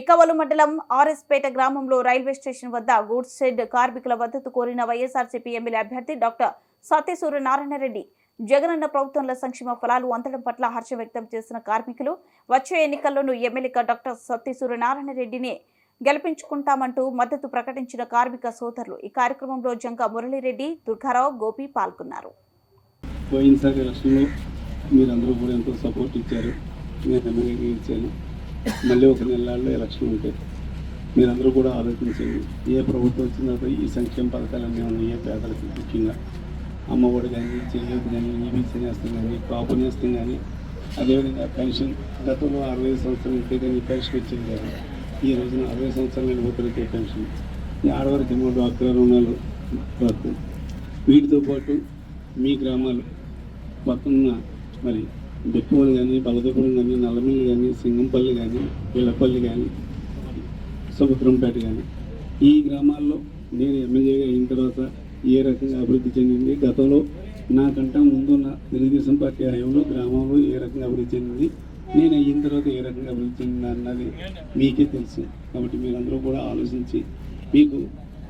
బిక్కవలు మండలం ఆర్ఎస్పేట గ్రామంలో railway station వద్ద గూడ్స్ షెడ్ కార్మికుల మద్దతు కోరిన వైఎస్ఆర్సీపీ ఎమ్మెల్యే అభ్యర్థి డాక్టర్ సత్యసూర్య నారాయణరెడ్డి జగనన్న ప్రభుత్వంలో సంక్షేమ ఫలాలు అందడం పట్ల హర్షం వ్యక్తం చేసిన కార్మికులు వచ్చే ఎన్నికల్లోనూ ఎమ్మెల్యేగా డాక్టర్ సత్యసూర్య నారాయణరెడ్డిని గెలిపించుకుంటామంటూ మద్దతు ప్రకటించిన కార్మిక సోదరులు. ఈ కార్యక్రమంలో జంక మురళీరెడ్డి దుర్గారావు గోపి పాల్గొన్నారు. పోయినసారి మీరందరూ కూడా ఎంతో సపోర్ట్ ఇచ్చారు. నేను ఎమ్మెల్యేగా ఇచ్చాను మళ్ళీ ఒక నెలల్లో ఎలక్షన్ ఉంటాయి మీరందరూ కూడా ఆలోచించండి. ఏ ప్రభుత్వం వచ్చిన ఈ సంక్షేమ పథకాలన్నీ ఉన్నాయి పేదలకు ముఖ్యంగా అమ్మఒడి కానీ చెయ్యొద్దు కానీ ఈబీసీ నేస్తం కానీ కాపు నేస్తం కానీ అదేవిధంగా పెన్షన్ గతంలో అరవై సంవత్సరాలు ఉంటే కానీ పెన్షన్ వచ్చింది కాదు. ఈ రోజున అరవై సంవత్సరాలు నిలబోతున్న పెన్షన్. ఈ ఆడవారికి మూడు డాక్టర్ రుణాలు రద్దు వీటితో పాటు మీ గ్రామాలు మొత్తం మరి బెక్కువలు కానీ బలదపురం కానీ నల్లమిల్లి కానీ సింగంపల్లి కానీ ఇళ్ళపల్లి కానీ సముద్రంపేట కానీ. ఈ గ్రామాల్లో నేను ఎమ్మెల్యేగా అయిన తర్వాత ఏ రకంగా అభివృద్ధి చెందింది? గతంలో నాకంటే ముందున్న తెలుగుదేశం పార్టీ హయాంలో గ్రామంలో ఏ రకంగా అభివృద్ధి చెందింది? నేను అయిన తర్వాత ఏ రకంగా అభివృద్ధి చెందింది అన్నది మీకే తెలుసు. కాబట్టి మీరందరూ కూడా ఆలోచించి మీకు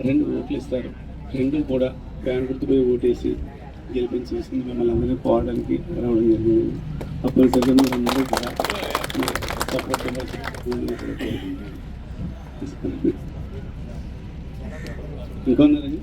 రెండు ఓట్లు ఇస్తారు. రెండు కూడా ఫ్యాన్ గుర్తుపై ఓటేసి గెలిపించేసింది మిమ్మల్ని అందరినీ పోవడానికి రావడం జరిగింది తప్పనిసరిగా మీరు అందరూ కూడా సపోర్ట్ ఇంకా ఉన్నారండి